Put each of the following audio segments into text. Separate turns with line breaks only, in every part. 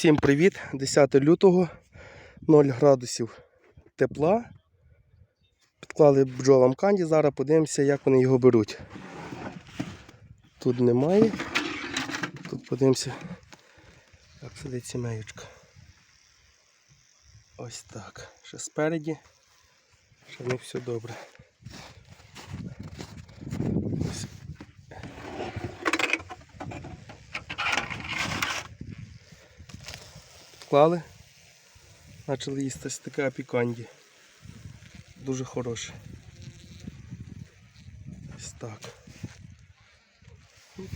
Всім привіт! 10 лютого, 0 градусів тепла. Підклали бджолам канді, зараз подивимося, як вони його беруть. Тут немає. Тут подивимося, як сидить сімеючка. Ось так. Ще спереді. Ще не все добре. Підклали. Почали їсти ось таке апіканді. Дуже хороше. Ось так.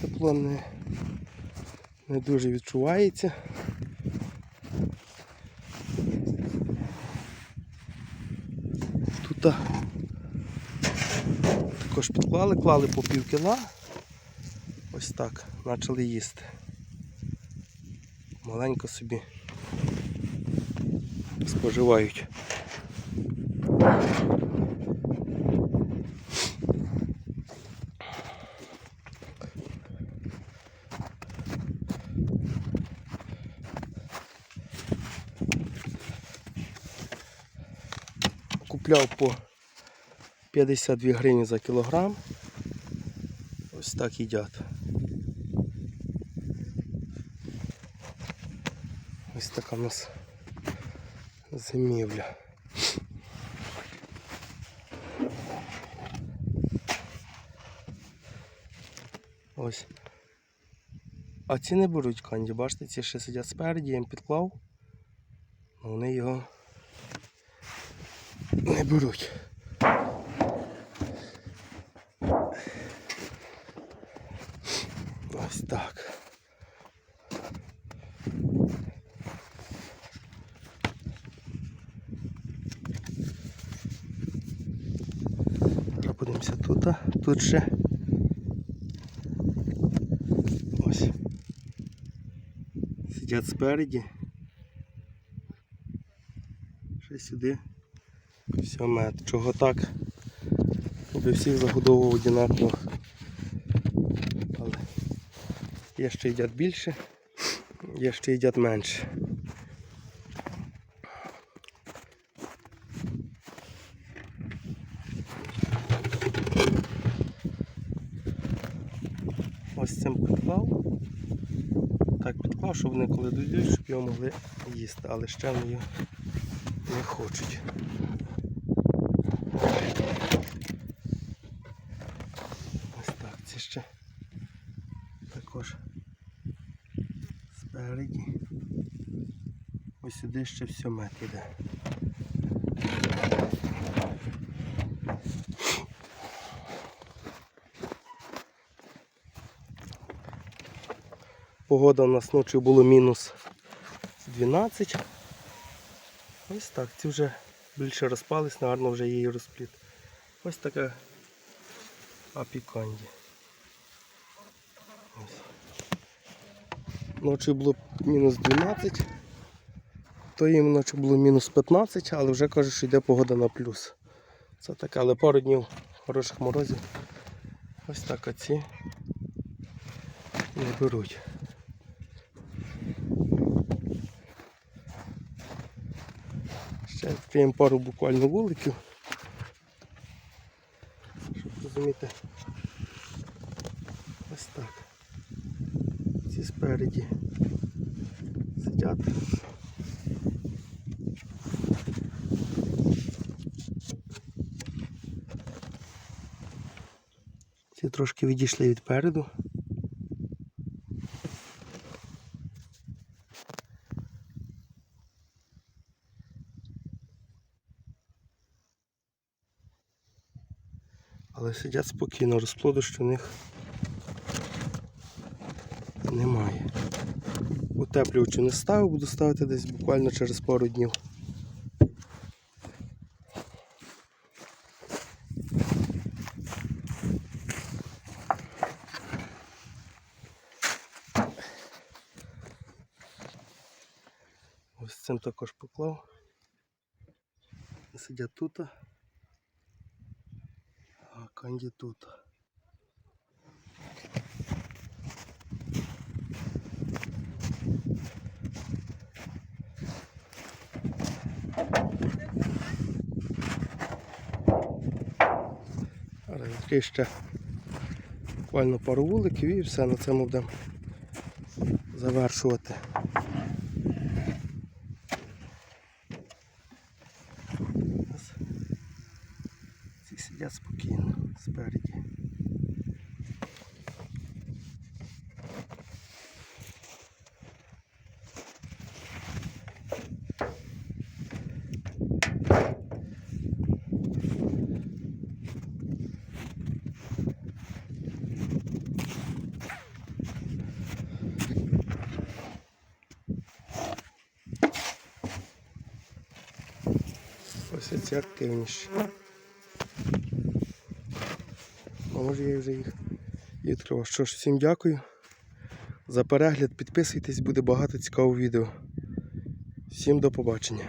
Тепло не, не дуже відчувається. Тут також підклали, клали по пів кіла. Ось так, почали їсти. Маленько собі споживають. Купляв по 52 гривні за кілограм. Ось так їдять. Ось така у нас зимівля. Ось. А ці не беруть канді, бачите, ці ще сидять спереді, я їм підклав. а Вони його не беруть. Ось так. Зараз Подивимося тут. а. Тут ще. Ось. Сидять спереді. Ще сюди. Все мед. Чого так? Аби всіх загодовував одинаково. Але є ще їдять більше, є ще їдять менше. Ось цим підклав. Так підклав, щоб вони коли дійдуть, щоб його могли їсти, але ще вони його не хочуть. Ось так, ці ще також спереді. Ось сюди ще все мед іде. Погода у нас ночі було мінус 12. Ось так, ці вже більше розпались, гарно вже її розпліт. Ось така апіканді. Ночі було мінус 12, то їм ночі було мінус 15, але вже каже, що йде погода на плюс. Це таке, але пару днів хороших морозів. Ось так оці не беруть. Відкриємо пару буквально вуликів. Щоб розуміти. Ось так. Ці спереді сидять. Ці трошки відійшли від переду. Але сидять спокійно, розплоду що в них немає. Утеплювачу не ставив, буду ставити десь буквально через пару днів. Ось цим також поклав. Сидять тут. Канді тут. Такий ще буквально пару вуликів і все на цьому будемо завершувати. Сидять спокійно спереді. Ось ці активніші. А може я вже їх і відкривав. Що ж, всім дякую за перегляд. Підписуйтесь, буде багато цікавого відео. Всім до побачення.